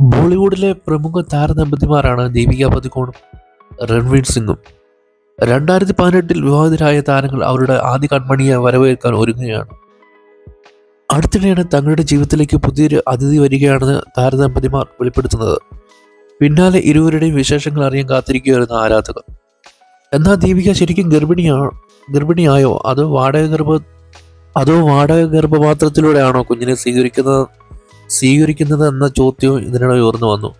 ബോളിവുഡിലെ പ്രമുഖ താരദമ്പതിമാരാണ് ദീപിക പതുക്കോണും രൺവീർ സിംഗും. രണ്ടായിരത്തി പതിനെട്ടിൽ വിവാഹിതരായ താരങ്ങൾ അവരുടെ ആദ്യ കൺമണിയെ വരവേൽക്കാൻ ഒരുങ്ങുകയാണ്. അടുത്തിടെയാണ് തങ്ങളുടെ ജീവിതത്തിലേക്ക് പുതിയൊരു അതിഥി വരികയാണെന്ന് താരദമ്പതിമാർ വെളിപ്പെടുത്തുന്നത്. പിന്നാലെ ഇരുവരുടെയും വിശേഷങ്ങൾ അറിയാൻ കാത്തിരിക്കുകയായിരുന്നു ആരാധകർ. എന്നാൽ ദീപിക ശരിക്കും ഗർഭിണിയാണോ ഗർഭിണിയായോ? അതോ വാടക ഗർഭ അതോ വാടക ഗർഭപാത്രത്തിലൂടെയാണോ കുഞ്ഞിനെ സ്വീകരിക്കുന്നത്? സ്വീകരിക്കുന്നത് എന്ന ചോദ്യവും ഇതിനിടെ ഉയർന്നു വന്നു.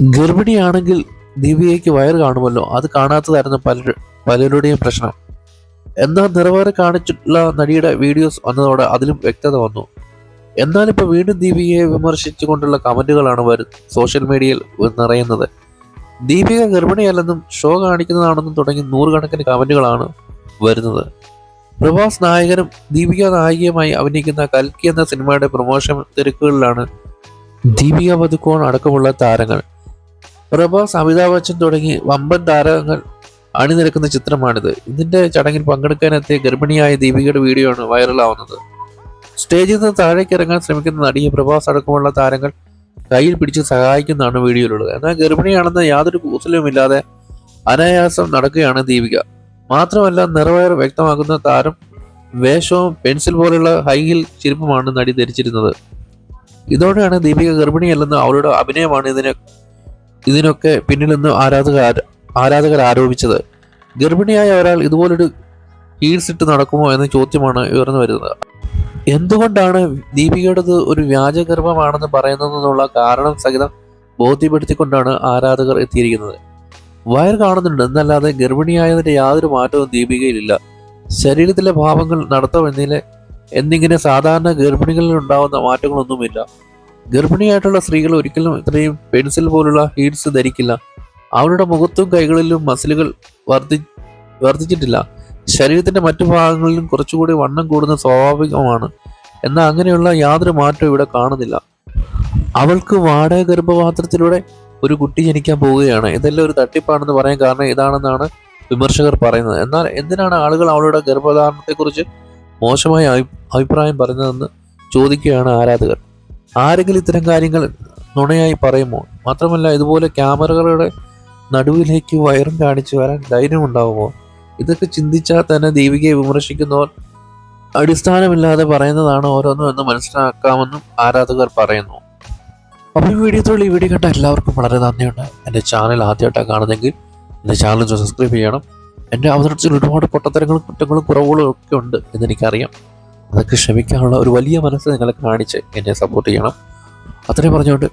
ഗർഭിണിയാണെങ്കിൽ ദീപികയ്ക്ക് വയറ് കാണുമല്ലോ? അത് കാണാത്തതായിരുന്നു പലരു പലരുടെയും പ്രശ്നം. എന്നാൽ നിറവേറെ കാണിച്ചിട്ടുള്ള നടിയുടെ വീഡിയോസ് വന്നതോടെ അതിലും വ്യക്തത വന്നു. എന്നാൽ ഇപ്പോൾ വീണ്ടും ദീപികയെ വിമർശിച്ചുകൊണ്ടുള്ള കമന്റുകളാണ് വരുന്നത് സോഷ്യൽ മീഡിയയിൽ നിറയുന്നത്. ദീപിക ഗർഭിണിയല്ലെന്നും ഷോ കാണിക്കുന്നതാണെന്നും തുടങ്ങി നൂറുകണക്കിന് കമന്റുകളാണ് വരുന്നത്. പ്രഭാസ് നായകനും ദീപിക നായികയുമായി അഭിനയിക്കുന്ന കൽക്കി എന്ന സിനിമയുടെ പ്രൊമോഷൻ തിരക്കുകളിലാണ് ദീപിക പതുക്കോൺ അടക്കമുള്ള താരങ്ങൾ. പ്രഭാസ് അമിതാഭ് ബച്ചൻ തുടങ്ങി വമ്പൻ താരങ്ങൾ അണിനിരക്കുന്ന ചിത്രമാണിത്. ഇതിന്റെ ചടങ്ങിൽ പങ്കെടുക്കാനെത്തിയ ഗർഭിണിയായ ദീപികയുടെ വീഡിയോ ആണ് വൈറലാവുന്നത്. സ്റ്റേജിൽ നിന്ന് താഴേക്ക് ഇറങ്ങാൻ ശ്രമിക്കുന്ന നടിയെ പ്രഭാസ് അടക്കമുള്ള താരങ്ങൾ കയ്യിൽ പിടിച്ച് സഹായിക്കുന്നതാണ് വീഡിയോയിലുള്ളത്. എന്നാൽ ഗർഭിണിയാണെന്ന് യാതൊരു കൂസലുമില്ലാതെ അനായാസം നടക്കുകയാണ് ദീപിക. മാത്രമല്ല നിറവയർ വ്യക്തമാക്കുന്ന താരം വേഷവും പെൻസിൽ പോലെയുള്ള ഹൈ ഹിൽ ചെരുപ്പുമാണ് നടി ധരിച്ചിരുന്നത്. ഇതോടെയാണ് ദീപിക ഗർഭിണിയല്ലെന്ന് അവളുടെ അഭിനയമാണ് ഇതിനെ ഇതിനൊക്കെ പിന്നിലെന്ന് ആരാധക ആരാധകർ ആരോപിച്ചത്. ഗർഭിണിയായ ഒരാൾ ഇതുപോലൊരു ഹീൽസ് ഇട്ട് നടക്കുമോ എന്ന ചോദ്യമാണ് ഉയർന്നു വരുന്നത്. എന്തുകൊണ്ടാണ് ദീപികയുടേത് ഒരു വ്യാജഗർഭമാണെന്ന് പറയുന്നതെന്നുള്ള കാരണം സഹിതം ബോധ്യപ്പെടുത്തിക്കൊണ്ടാണ് ആരാധകർ എത്തിയിരിക്കുന്നത്? വയർ കാണുന്നുണ്ട്. എന്നല്ലാതെ ഗർഭിണിയായതിന്റെ യാതൊരു മാറ്റവും ദീപികയിലില്ല. ശരീരത്തിലെ ഭാവങ്ങൾ നടത്തം എന്നിലെ എന്നിങ്ങനെ സാധാരണ ഗർഭിണികളിൽ ഉണ്ടാവുന്ന മാറ്റങ്ങളൊന്നുമില്ല. ഗർഭിണിയായിട്ടുള്ള സ്ത്രീകൾ ഒരിക്കലും ഇത്രയും പെൻസിൽ പോലുള്ള ഹീറ്റ്സ് ധരിക്കില്ല. അവരുടെ മുഖത്തും കൈകളിലും മസിലുകൾ വർദ്ധി വർദ്ധിച്ചിട്ടില്ല. ശരീരത്തിന്റെ മറ്റു ഭാഗങ്ങളിലും കുറച്ചുകൂടി വണ്ണം കൂടുന്ന സ്വാഭാവികമാണ്. എന്നാൽ അങ്ങനെയുള്ള യാതൊരു മാറ്റവും ഇവിടെ കാണുന്നില്ല. അവൾക്ക് വാടക ഗർഭപാത്രത്തിലൂടെ ഒരു കുട്ടി ജനിക്കാൻ പോവുകയാണ്. ഇതെല്ലാം ഒരു തട്ടിപ്പാണെന്ന് പറയാൻ കാരണം ഇതാണെന്നാണ് വിമർശകർ പറയുന്നത്. എന്നാൽ എന്തിനാണ് ആളുകൾ അവളുടെ ഗർഭധാരണത്തെക്കുറിച്ച് മോശമായ അഭി- അഭിപ്രായം പറയുന്നതെന്ന് ചോദിക്കുകയാണ് ആരാധകർ? ആരെങ്കിലും ഇത്തരം കാര്യങ്ങൾ നുണയായി പറയുമോ? മാത്രമല്ല ഇതുപോലെ ക്യാമറകളുടെ നടുവിലേക്ക് വയറും കാണിച്ചു വരാൻ ധൈര്യം ഉണ്ടാവുമോ ഇതൊക്കെ ചിന്തിച്ചാൽ തന്നെ ദീപികയെ വിമർശിക്കുന്നവർ അടിസ്ഥാനമില്ലാതെ പറയുന്നതാണ് ഓരോന്നും എന്ന് മനസ്സിലാക്കാമെന്നും ആരാധകർ പറയുന്നു. അപ്പോൾ ഈ വീഡിയോ ഈ വീഡിയോ കണ്ട എല്ലാവർക്കും വളരെ നന്ദിയുണ്ട്. എന്റെ ചാനൽ ആദ്യമായിട്ടാണ് കാണുന്നെങ്കിൽ എന്റെ ചാനൽ സബ്സ്ക്രൈബ് ചെയ്യണം. എന്റെ അവതരണത്തിൽ ഒരുപാട് പൊട്ടത്തരങ്ങളും കുറ്റങ്ങളും കുറവുകളും ഒക്കെ ഉണ്ട് എന്നെനിക്കറിയാം. അതൊക്കെ ക്ഷമിക്കാനുള്ള ഒരു വലിയ മനസ്സ് നിങ്ങളെ കാണിച്ച് എന്നെ സപ്പോർട്ട് ചെയ്യണം. അത്രയും പറഞ്ഞുകൊണ്ട്